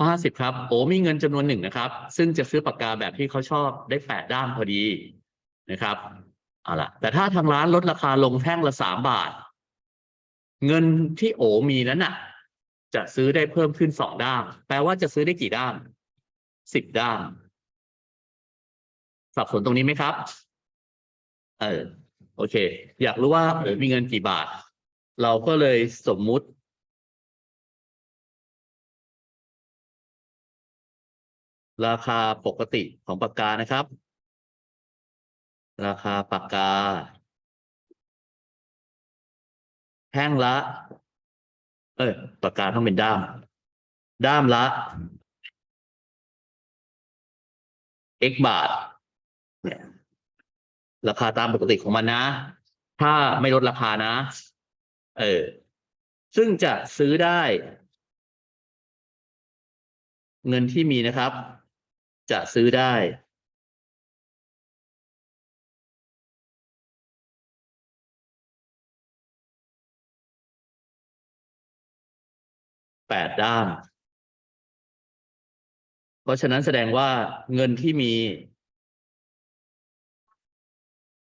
ข้อห้าสิบครับ โอมีเงินจำนวนหนึ่งนะครับ ซึ่งจะซื้อปากกาแบบที่เขาชอบได้แปดด้ามพอดีนะครับเอาล่ะแต่ถ้าทางร้านลดราคาลงแท่งละสามบาท เงินที่โอมีนั้นน่ะ จะซื้อได้เพิ่มขึ้นสองด้าม แปลว่าจะซื้อได้กี่ด้ามสิบด้ามสับสนตรงนี้ไหมครับ เออ โอเค อยากรู้ว่าโอมีเงินกี่บาท เราก็เลยสมมุติ ราคาปกติของปากกานะครับ ราคาปากกา แท่งละ เออปากกาต้องเป็นด้าม ด้ามละ x บาท เนี่ย ราคาตามปกติของมันนะ ถ้าไม่ลดราคานะ เออ ซึ่งจะซื้อได้ เงินที่มีนะครับ จะซื้อได้แปดด้าม เพราะฉะนั้นแสดงว่าเงินที่มี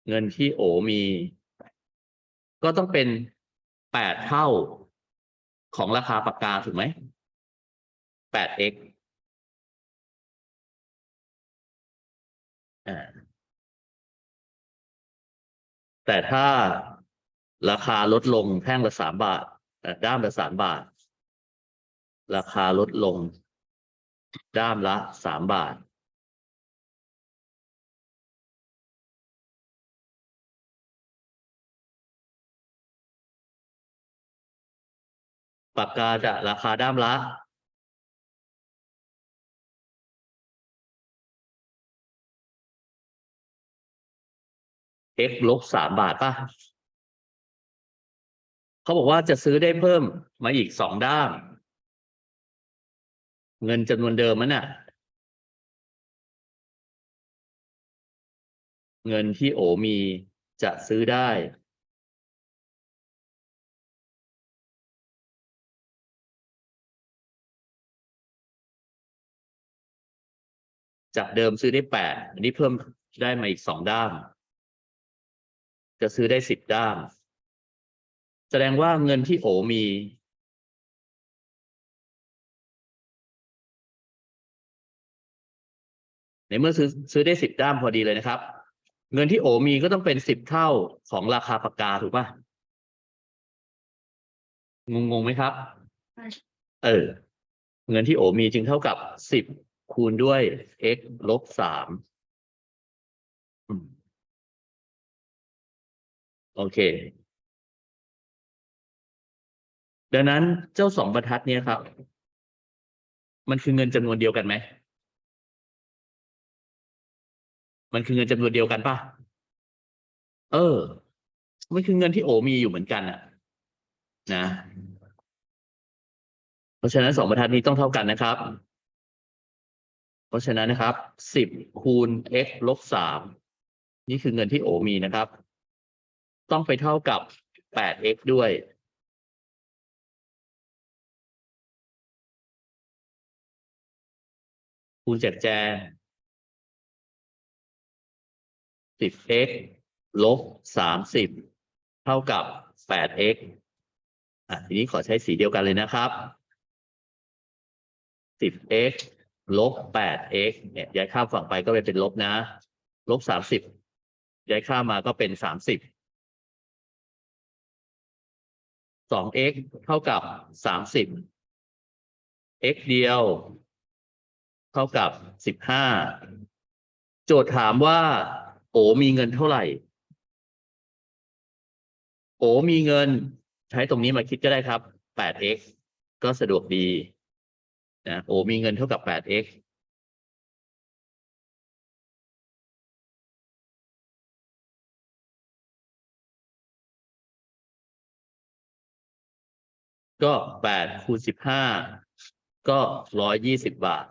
เงินที่โอมี ก็ต้องเป็นแปดเท่าของราคาปากกาถูกไหมแปด x แต่ถ้าราคาลดลงแท่งละสามบาทด้ามละสามบาท ราคาลดลง ด้ามละสามบาท ปากกาจะราคาด้ามละ x ลบสามบาทป่ะเขาบอกว่าจะซื้อได้เพิ่มมาอีกสองด้าม เงินจำนวนเดิมมันน่ะ เงินที่โอมีจะซื้อได้จากเดิมซื้อได้แปดอันนี้เพิ่มได้มาอีกสองด้าม จะซื้อได้สิบด้าม แสดงว่าเงินที่โอมี ในเมื่อซื้อซื้อได้สิบด้ามพอดีเลยนะครับ เงินที่โอมีก็ต้องเป็นสิบเท่าของราคาปากกาถูกป่ะงงงๆไหมครับ เออ เงินที่โอมีจึงเท่ากับสิบคูณด้วย x ลบสามอืม โอเค ดังนั้นเจ้าสองบรรทัดเนี้ยครับ มันคือเงินจำนวนเดียวกันไหม มันคือเงินจำนวนเดียวกันป่ะ เออ มันคือเงินที่โอมีอยู่เหมือนกันอะนะ เพราะฉะนั้นสองบรรทัดนี้ต้องเท่ากันนะครับ เพราะฉะนั้นนะครับสิบคูณ x ลบสามนี่คือเงินที่โอมีนะครับ ต้องไปเท่ากับ 8x ด้วย คูณแจกแจง 10x ลบ 30 เท่ากับ 8x อะทีนี้ขอใช้สีเดียวกันเลยนะครับ 10x ลบ 8x เนี่ยย้ายข้ามฝั่งไปก็ไปเป็นลบนะ ลบ 30 ย้ายข้ามมาก็เป็น 30 สอง x เท่ากับสามสิบ x เดียว เท่ากับสิบห้า โจทย์ถามว่า โอมีเงินเท่าไหร่ โอมีเงิน ใช้ตรงนี้มาคิดก็ได้ครับ 8x ก็สะดวกดีนะโอมีเงินเท่ากับ 8x ก็แปดคูณสิบห้าก็ร้อยยี่สิบบาท